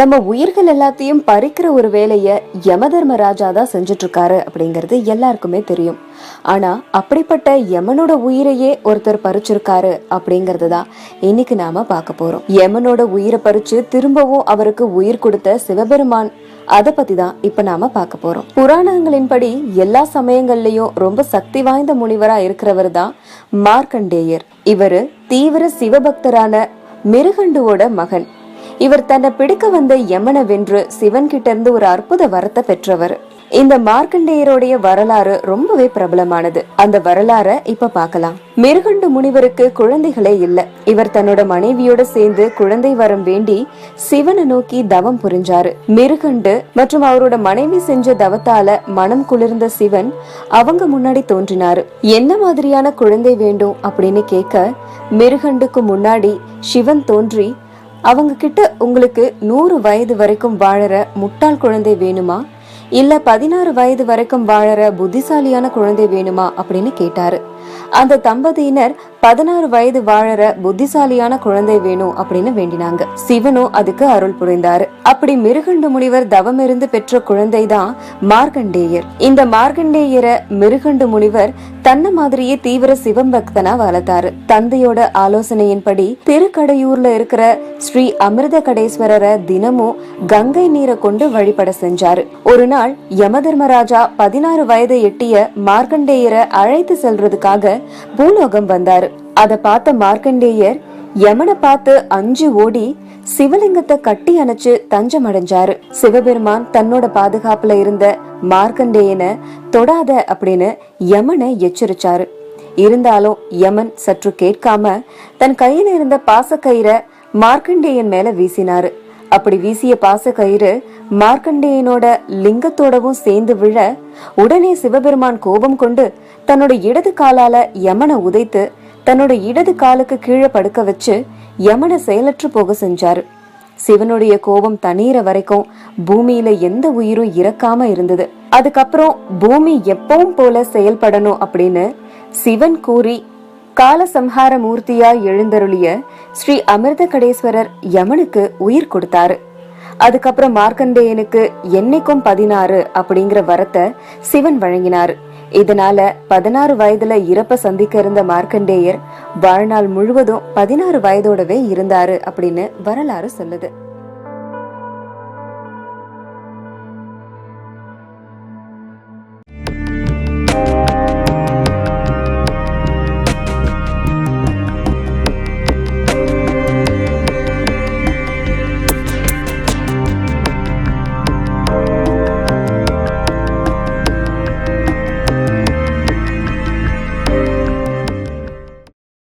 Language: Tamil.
நம்ம உயிர்கள் எல்லாத்தையும் பறிக்கிற ஒரு வேலையை யமதர்மராஜா தான் செஞ்சுட்டு இருக்காரு அப்படிங்கிறது எல்லாருக்குமே தெரியும். ஆனா அப்படிப்பட்ட யமனோட உயிரையே ஒருத்தர் பறிச்சிருக்காரு அப்படிங்கறது தான் இன்னைக்கு நாம பார்க்க போறோம். யமனோட உயிரை பறிச்சு திரும்பவும் அவருக்கு உயிர் கொடுத்த சிவபெருமான் அதை பத்தி தான் இப்ப நாம பார்க்க போறோம். புராணங்களின்படி எல்லா சமயங்கள்லயும் ரொம்ப சக்தி வாய்ந்த முனிவரா இருக்கிறவர் தான் மார்க்கண்டேயர். இவரு தீவிர சிவபக்தரான மிருகண்டுவோட மகன். இவர் தன்னை பிடிக்க வந்த யமனை வென்று சிவன் கிட்ட இருந்து ஒரு அற்புத வரத்தை பெற்றவர். இந்த மார்க்கண்டேயருடைய வரலாறு ரொம்பவே பிரபலமானது. அந்த வரலாற இப்ப பார்க்கலாம். மிருகண்டு முனிவருக்கு குழந்தைகளே இல்ல. இவர் தன்னோட மனைவியோட சேர்ந்து குழந்தை வரம் வேண்டி சிவனை நோக்கி தவம் புரிஞ்சாரு. மிருகண்டு மற்றும் அவரோட மனைவி செஞ்ச தவத்தால மனம் குளிர்ந்த சிவன் அவங்க முன்னாடி தோன்றினாரு. என்ன மாதிரியான குழந்தை வேண்டும்? அப்படின்னு கேட்க மிருகண்டுக்கு முன்னாடி சிவன் தோன்றி அவங்க கிட்ட உங்களுக்கு நூறு வயது வரைக்கும் வாழற முட்டாள் குழந்தை வேணுமா? இல்ல பதினாறு வயது வரைக்கும் வாழற புத்திசாலியான குழந்தை வேணுமா அப்படின்னு கேட்டாரு. அந்த தம்பதியினர் பதினாறு வயது வாழற புத்திசாலியான குழந்தை வேணும் அப்படின்னு வேண்டினாங்க. சிவனும் அதுக்கு அருள் புரிந்தாரு. அப்படி மிருகண்டு முனிவர் தவமிருந்து பெற்ற குழந்தை தான் மார்கண்டேயர் இந்த மார்கண்டேயரை மிருகண்டு முனிவர் தன்ன மாதிரியே தீவிர சிவம் பக்தனா வளர்த்தாரு தந்தையோட ஆலோசனையின்படி திருக்கடையூர்ல இருக்கிற ஸ்ரீ அமிர்த கடேஸ்வரரை தினமும் கங்கை நீரை கொண்டு வழிபட செஞ்சாரு. ஒரு நாள் யமதர்மராஜா பதினாறு வயதை எட்டிய மார்க்கண்டேயரை அழைத்து செல்றதுக்காக பூலோகம் வந்தாரு. அதை பார்த்த மார்க்கண்டேயர் யமனை பார்த்து அஞ்சு ஓடி சிவலிங்கத்தை கட்டி அணைச்சு தஞ்சம் அடைஞ்சாரு சிவபெருமான் தன்னோட பாதுகாப்புல இருந்த மார்க்கண்டேயனை தொடாத அப்படின்னு யமனை எச்சரிச்சாரு. இருந்தாலும் யமன் சற்று கேட்காம தன் கையில இருந்த பாசக்கயிறை மார்க்கண்டேயன் மேல வீசினாரு. அப்படி வீசிய பாசக்கயிறு மார்க்கண்டேயனோட லிங்கத்தோடவும் சேர்ந்து விழ உடனே சிவபெருமான் கோபம் கொண்டு தன்னோட இடது காலால யமனை உதைத்து தன்னோட இடது காலுக்கு கீழே படுக்க வச்சு யமனை செயலற்று போக செஞ்சாரு. சிவனுடைய கோபம் தண்ணீர வரைக்கும் பூமியில எந்த உயிரும் இறக்காம இருந்தது. அதுக்கப்புறம் பூமி எப்பவும் போல செயல்படணும் அப்படின்னு சிவன் கூறி காலசம்ஹார மூர்த்தியா எழுந்தருளிய ஸ்ரீ அமிர்த கடேஸ்வரர் யமனுக்கு உயிர் கொடுத்தாரு. அதுக்கப்புறம் மார்க்கண்டேயனுக்கு என்னைக்கும் பதினாறு அப்படிங்கிற வரத்தை சிவன் வழங்கினாரு. இதனால பதினாறு வயதுல இறப்ப சந்திக்க இருந்த மார்க்கண்டேயர் வாழ்நாள் முழுவதும் பதினாறு வயதோடவே இருந்தாரு அப்படின்னு வரலாறு சொல்லுது.